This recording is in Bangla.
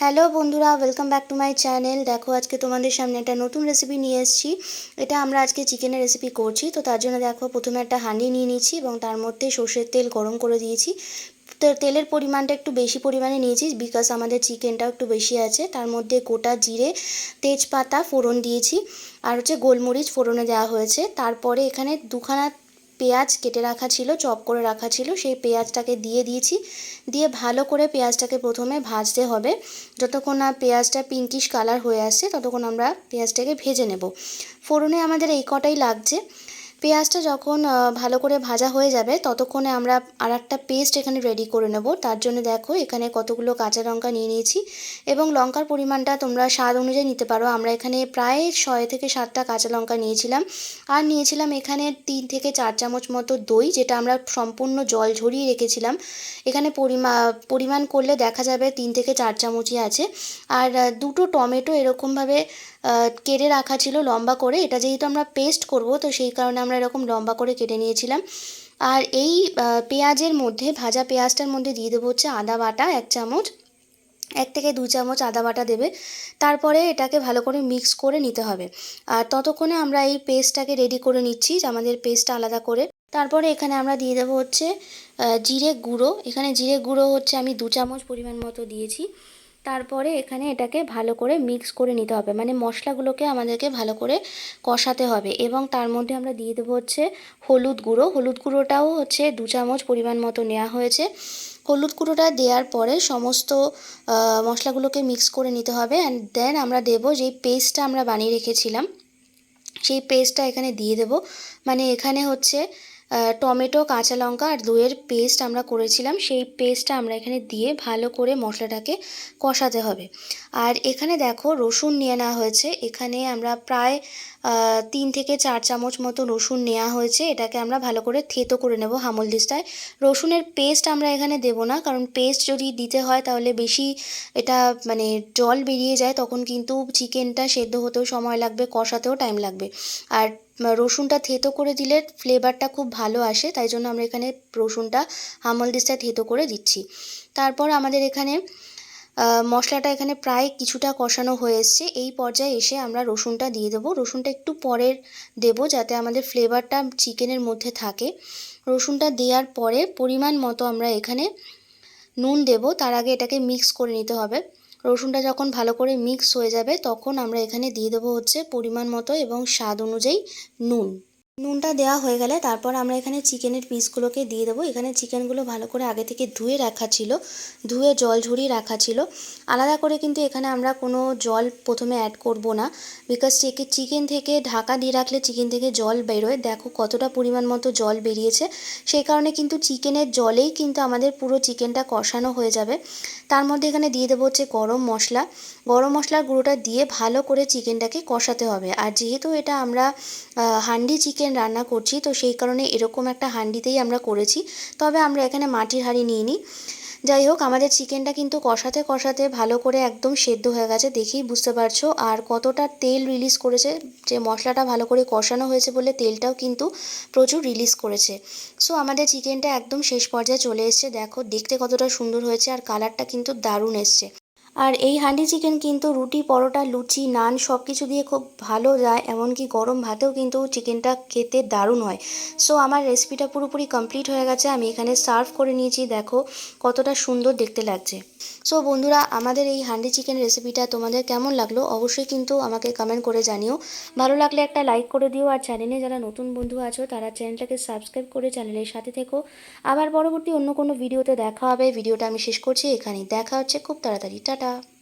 হ্যালো বন্ধুরা welcome back to my channel দেখো, আজকে তোমাদের সামনে একটা নতুন রেসিপি নিয়ে এসেছি। এটা আমরা আজকে চিকেনের রেসিপি করছি। তো তার জন্য দেখো, প্রথমে একটা হাঁড়ি নিয়ে নিয়েছি এবং তার মধ্যে সর্ষের তেল গরম করে দিয়েছি। তো তেলের পরিমাণটা একটু বেশি পরিমাণে নিয়েছি বিকজ আমাদের চিকেনটাও একটু বেশি আছে। তার মধ্যে গোটা জিরে, তেজপাতা ফোড়ন দিয়েছি। আর হচ্ছে গোলমরিচ ফোড়নে দেওয়া হয়েছে। তারপরে এখানে দুখানা পেঁয়াজ কেটে রাখা ছিল, চপ করে রাখা ছিল, সেই পেঁয়াজটাকে দিয়ে দিয়েছি। দিয়ে ভালো করে পেঁয়াজটাকে প্রথমে ভাজতে হবে। যতক্ষণ না পেঁয়াজটা পিঙ্কিশ কালার হয়ে আসছে, ততক্ষণ আমরা পেঁয়াজটাকে ভেজে নেব। ফোড়নে আমাদের এই কটাই লাগছে। পেঁয়াজটা যখন ভালো করে ভাজা হয়ে যাবে, ততক্ষণে আমরা আর একটা পেস্ট এখানে রেডি করে নেব। তার জন্য দেখো, এখানে কতগুলো কাঁচা লঙ্কা নিয়ে নিয়েছি এবং লঙ্কার পরিমাণটা তোমরা স্বাদ অনুযায়ী নিতে পারো। আমরা এখানে প্রায় ছয় থেকে সাতটা কাঁচা লঙ্কা নিয়েছিলাম। আর নিয়েছিলাম এখানে তিন থেকে চার চামচ মতো দই, যেটা আমরা সম্পূর্ণ জল ঝরিয়ে রেখেছিলাম। এখানে পরিমা, পরিমাণ করলে দেখা যাবে তিন থেকে চার চামচই আছে। আর দুটো টমেটো এরকমভাবে কেটে রাখা ছিল লম্বা করে। এটা যেহেতু আমরা পেস্ট করব, তো সেই কারণে আমরা এরকম লম্বা করে কেটে নিয়েছিলাম। আর এই পেঁয়াজের মধ্যে, ভাজা পেঁয়াজটার মধ্যে দিয়ে দেবো হচ্ছে আদা বাটা, এক চামচ। এক থেকে দু চামচ আদা বাটা দেবে। তারপরে এটাকে ভালো করে মিক্স করে নিতে হবে। আর ততক্ষণে আমরা এই পেস্টটাকে রেডি করে নিচ্ছি, আমাদের পেস্টটা আলাদা করে। তারপরে এখানে আমরা দিয়ে দেবো হচ্ছে জিরে গুঁড়ো। এখানে জিরে গুঁড়ো হচ্ছে আমি দু চামচ পরিমাণ মতো দিয়েছি। তারপরে এখানে এটাকে ভালো করে মিক্স করে নিতে হবে। মানে মশলাগুলোকে আমাদেরকে ভালো করে কষাতে হবে এবং তার মধ্যে আমরা দিয়ে দেবো হচ্ছে হলুদ গুঁড়ো। হলুদ গুঁড়োটাও হচ্ছে দু চামচ পরিমাণ মতো নেওয়া হয়েছে। হলুদ গুঁড়োটা দেওয়ার পরে সমস্ত মশলাগুলোকে মিক্স করে নিতে হবে অ্যান্ড দেন আমরা দেবো যেই পেস্টটা আমরা বানিয়ে রেখেছিলাম, সেই পেস্টটা এখানে দিয়ে দেব। মানে এখানে হচ্ছে টমেটো, কাঁচা লঙ্কা আর দইয়ের পেস্ট আমরা করেছিলাম। সেই পেস্টটা আমরা এখানে দিয়ে ভালো করে মশলাটাকে কষাতে হবে। আর এখানে দেখো রসুন নিয়ে নেওয়া হয়েছে। এখানে আমরা প্রায় তিন থেকে চার চামচ মতো রসুন নেওয়া হয়েছে। এটাকে আমরা ভালো করে থেতো করে নেব হামল রসুনের পেস্ট আমরা এখানে দেব না, কারণ পেস্ট যদি দিতে হয় তাহলে বেশি এটা মানে জল বেরিয়ে যায়, তখন কিন্তু চিকেনটা সেদ্ধ হতেও সময় লাগবে, কষাতেও টাইম লাগবে। আর রসুনটা থেতো করে দিলে ফ্লেভারটা খুব ভালো আসে, তাই জন্য আমরা এখানে রসুনটা হামল দিস্তায় থেতো করে দিচ্ছি। তারপর আমাদের এখানে মশলাটা এখানে প্রায় কিছুটা কষানো হয়ে এই পর্যায়ে এসে আমরা রসুনটা দিয়ে দেবো। রসুনটা একটু পরের দেবো যাতে আমাদের ফ্লেভারটা চিকেনের মধ্যে থাকে। রসুনটা দেওয়ার পরে পরিমাণ মতো আমরা এখানে নুন দেব। তার আগে এটাকে মিক্স করে নিতে হবে। রসুনটা যখন ভালো করে মিক্স হয়ে যাবে, তখন আমরা এখানে দিয়ে দেবো হচ্ছে পরিমাণ মতো এবং স্বাদ অনুযায়ী নুন। নুনটা দেওয়া হয়ে গেলে তারপর আমরা এখানে চিকেনের পিসগুলোকে দিয়ে দেবো। এখানে চিকেনগুলো ভালো করে আগে থেকে ধুয়ে রাখা ছিল। ধুয়ে জল ঝরিয়ে রাখা ছিল। আলাদা করে কিন্তু এখানে আমরা কোনো জল প্রথমে অ্যাড করব না। বিকজ চিকেন থেকে ঢাকা দিয়ে রাখলে চিকেন থেকে জল বেরোয়। দেখো কতটা পরিমাণ মতো জল বেরিয়েছে। সেই কারণে কিন্তু চিকেনের জলেই কিন্তু আমাদের পুরো চিকেনটা কষানো হয়ে যাবে। তার মধ্যে এখানে দিয়ে দেবো হচ্ছে গরম মশলা। গরম মশলার গুঁড়োটা দিয়ে ভালো করে চিকেনটাকে কষাতে হবে। আর যেহেতু এটা আমরা হান্ডি চিকেন চিকেন রান্না করছি, তো সেই কারণে এরকম একটা হাঁডিতেই আমরা করেছি। তবে আমরা এখানে মাটির হাঁড়ি নিয়ে নিই যাই হোক, আমাদের চিকেনটা কিন্তু কষাতে কষাতে ভালো করে একদম সেদ্ধ হয়ে গেছে দেখেই বুঝতে পারছ। আর কতটা তেল রিলিজ করেছে, যে মশলাটা ভালো করে কষানো হয়েছে বলে তেলটাও কিন্তু প্রচুর রিলিজ করেছে। সো আমাদের চিকেনটা একদম শেষ পর্যায়ে চলে এসছে। দেখো, দেখতে কতটা সুন্দর হয়েছে আর কালারটা কিন্তু দারুণ এসছে। আর এই হান্ডি চিকেন কিন্তু রুটি, পরোটা, লুচি, নান সব কিছু দিয়ে খুব ভালো যায়, এমনকি গরম ভাতেও কিন্তু চিকেনটা খেতে দারুণ হয়। সো আমার রেসিপিটা পুরোপুরি কমপ্লিট হয়ে গেছে, আমি এখানে সার্ভ করে নিয়েছি, দেখো কতটা সুন্দর দেখতে লাগছে। সো বন্ধুরা, আমাদের এই হান্ডি চিকেন রেসিপিটা তোমাদের কেমন লাগল অবশ্যই কিন্তু আমাকে কমেন্ট করে জানিও। ভালো লাগলে একটা লাইক করে দিও, আর চ্যানেলে যারা নতুন বন্ধু আছো, তারা চ্যানেলটাকে সাবস্ক্রাইব করে চ্যানেলের সাথে থেকো। আবার পরবর্তী অন্য কোনো ভিডিওতে দেখা হবে ভিডিওটা আমি শেষ করছি এখানেই। দেখা হচ্ছে খুব তাড়াতাড়ি। টাটা। 감사합니다.